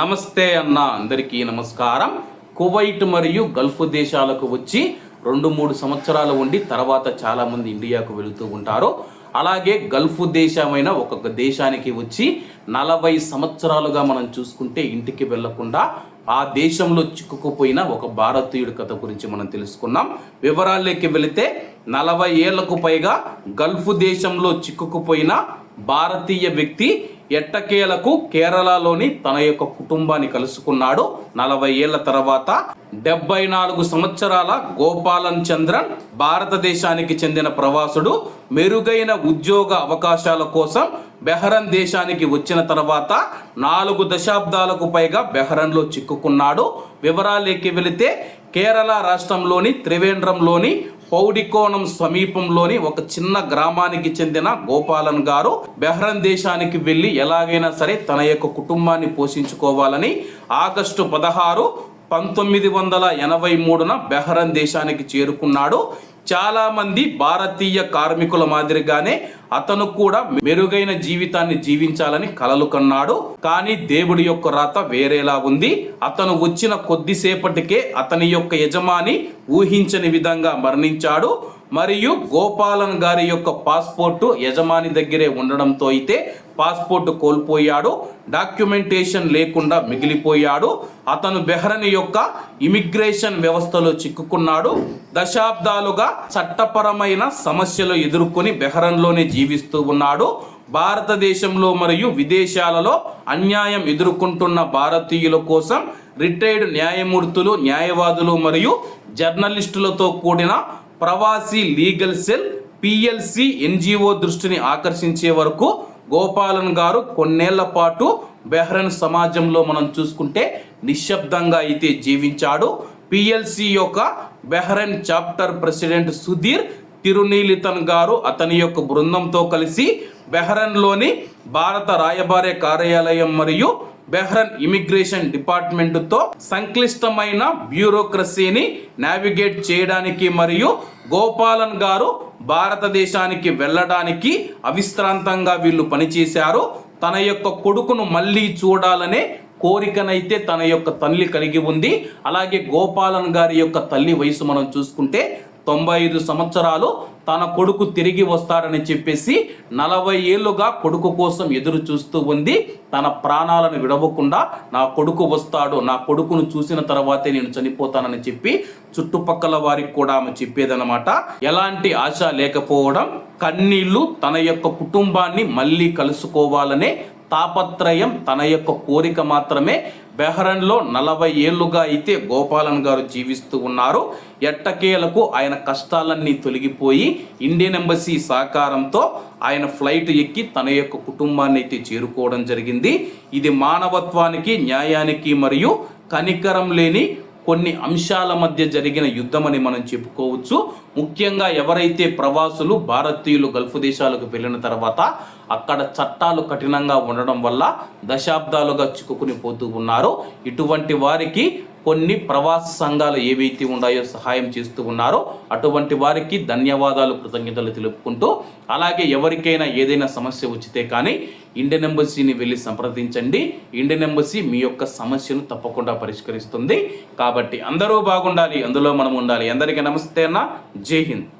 నమస్తే అన్న అందరికీ నమస్కారం. కువైట్ మరియు గల్ఫ్ దేశాలకు వచ్చి రెండు మూడు సంవత్సరాలు ఉండి తర్వాత చాలామంది ఇండియాకు వెళుతూ ఉంటారు. అలాగే గల్ఫ్ దేశమైన ఒక్కొక్క దేశానికి వచ్చి నలభై సంవత్సరాలుగా మనం చూసుకుంటే ఇంటికి వెళ్ళకుండా ఆ దేశంలో చిక్కుకుపోయిన ఒక భారతీయుడి కథ గురించి మనం తెలుసుకున్నాం వివరాల్లోకి వెళితే నలభై ఏళ్ళకు పైగా గల్ఫ్ దేశంలో చిక్కుకుపోయిన భారతీయ వ్యక్తి ఎట్టకేలకు కేరళలోని తన యొక్క కుటుంబాన్ని కలుసుకున్నాడు. నలభై ఏళ్ళ తర్వాత డెబ్బై నాలుగు సంవత్సరాల గోపాలన్ చంద్రన్ భారతదేశానికి చెందిన ప్రవాసుడు మెరుగైన ఉద్యోగ అవకాశాల కోసం బెహరన్ దేశానికి వచ్చిన తర్వాత నాలుగు దశాబ్దాలకు పైగా బెహరన్లో చిక్కుకున్నాడు. వివరాలేకి వెళితే కేరళ రాష్ట్రంలోని త్రివేంద్రంలోని పౌడికోణం సమీపంలోని ఒక చిన్న గ్రామానికి చెందిన గోపాలన్ గారు బెహ్రన్ దేశానికి వెళ్ళి ఎలాగైనా సరే తన యొక్క కుటుంబాన్ని పోషించుకోవాలని ఆగస్టు పదహారు పంతొమ్మిది వందల ఎనభై మూడున బెహ్రన్ దేశానికి చేరుకున్నాడు. చాలామంది భారతీయ కార్మికుల మాదిరిగానే అతను కూడా మెరుగైన జీవితాన్ని జీవించాలని కలలు కన్నాడు. కానీ దేవుడి యొక్క రాత వేరేలా ఉంది. అతను వచ్చిన కొద్దిసేపటికే అతని యొక్క యజమాని ఊహించని విధంగా మరణించాడు. మరియు గోపాలన్ గారి యొక్క పాస్పోర్టు యజమాని దగ్గరే ఉండడంతో అయితే పాస్పోర్ట్ కోల్పోయాడు డాక్యుమెంటేషన్ లేకుండా మిగిలిపోయాడు. అతను బెహ్రన్ యొక్క ఇమిగ్రేషన్ వ్యవస్థలో చిక్కుకున్నాడు. దశాబ్దాలుగా చట్టపరమైన సమస్యలు ఎదుర్కొని బెహ్రన్లోనే జీవిస్తూ ఉన్నాడు. భారతదేశంలో మరియు విదేశాలలో అన్యాయం ఎదుర్కొంటున్న భారతీయుల కోసం రిటైర్డ్ న్యాయమూర్తులు న్యాయవాదులు మరియు జర్నలిస్టులతో కూడిన Pravasi legal cell PLC NGO దృష్టిని ఆకర్షించే వరకు గోపాలన్ గారు కొన్నేళ్ళ పాటు బెహ్రన్ సమాజంలో మనం చూసుకుంటే నిశ్శబ్దంగా అయితే జీవించాడు. పిఎల్సి యొక్క Bahrain chapter president Sudhir Thiruneelithan గారు అతని యొక్క బృందంతో కలిసి బెహ్రన్లోని భారత రాయబారే కార్యాలయం మరియు బెహ్రన్ ఇమిగ్రేషన్ డిపార్ట్మెంటుతో సంక్లిష్టమైన బ్యూరోక్రసీని నావిగేట్ చేయడానికి మరియు గోపాలన్ గారు భారతదేశానికి వెళ్ళడానికి అవిశ్రాంతంగా వీళ్ళు పనిచేశారు. తన యొక్క కొడుకును మళ్ళీ చూడాలనే కోరికనైతే తన యొక్క తల్లి కలిగి ఉంది. అలాగే గోపాలన్ గారి యొక్క తల్లి వయసు మనం చూసుకుంటే తొంభై ఐదు సంవత్సరాలు తన కొడుకు తిరిగి వస్తాడని చెప్పేసి నలభై ఏళ్ళుగా కొడుకు కోసం ఎదురు చూస్తూ ఉంది. తన ప్రాణాలను విడవకుండా నా కొడుకు వస్తాడు నా కొడుకును చూసిన తర్వాతే నేను చనిపోతానని చెప్పి చుట్టుపక్కల వారికి కూడా ఆమె చెప్పేదన్నమాట. ఎలాంటి ఆశ లేకపోవడం కన్నీళ్ళు తన యొక్క కుటుంబాన్ని మళ్ళీ కలుసుకోవాలనే తాపత్రయం తన యొక్క కోరిక మాత్రమే. బెహ్రన్లో నలభై ఏళ్ళుగా అయితే గోపాలన్ గారు జీవిస్తూ ఉన్నారు. ఎట్టకేలకు ఆయన కష్టాలన్నీ తొలగిపోయి ఇండియన్ ఎంబసీ సహకారంతో ఆయన ఫ్లైట్ ఎక్కి తన యొక్క కుటుంబాన్ని అయితే చేరుకోవడం జరిగింది. ఇది మానవత్వానికి న్యాయానికి మరియు కనికరం లేని కొన్ని అంశాల మధ్య జరిగిన యుద్ధమని మనం చెప్పుకోవచ్చు. ముఖ్యంగా ఎవరైతే ప్రవాసులు భారతీయులు గల్ఫ్ దేశాలకు వెళ్ళిన తర్వాత అక్కడ చట్టాలు కఠినంగా ఉండడం వల్ల దశాబ్దాలుగా చిక్కుకుని పోతూ ఉన్నారు. ఇటువంటి వారికి కొన్ని ప్రవాస సంఘాలు ఏవైతే ఉన్నాయో సహాయం చేస్తూ ఉన్నారో. అటువంటి వారికి ధన్యవాదాలు కృతజ్ఞతలు తెలుపుకుంటూ అలాగే ఎవరికైనా ఏదైనా సమస్య వచ్చితే కానీ ఇండియన్ ఎంబసీని వెళ్ళి సంప్రదించండి. ఇండియన్ ఎంబసీ మీ యొక్క సమస్యను తప్పకుండా పరిష్కరిస్తుంది. కాబట్టి అందరూ బాగుండాలి అందులో మనం ఉండాలి. అందరికీ నమస్తే అన్న. జై హింద్.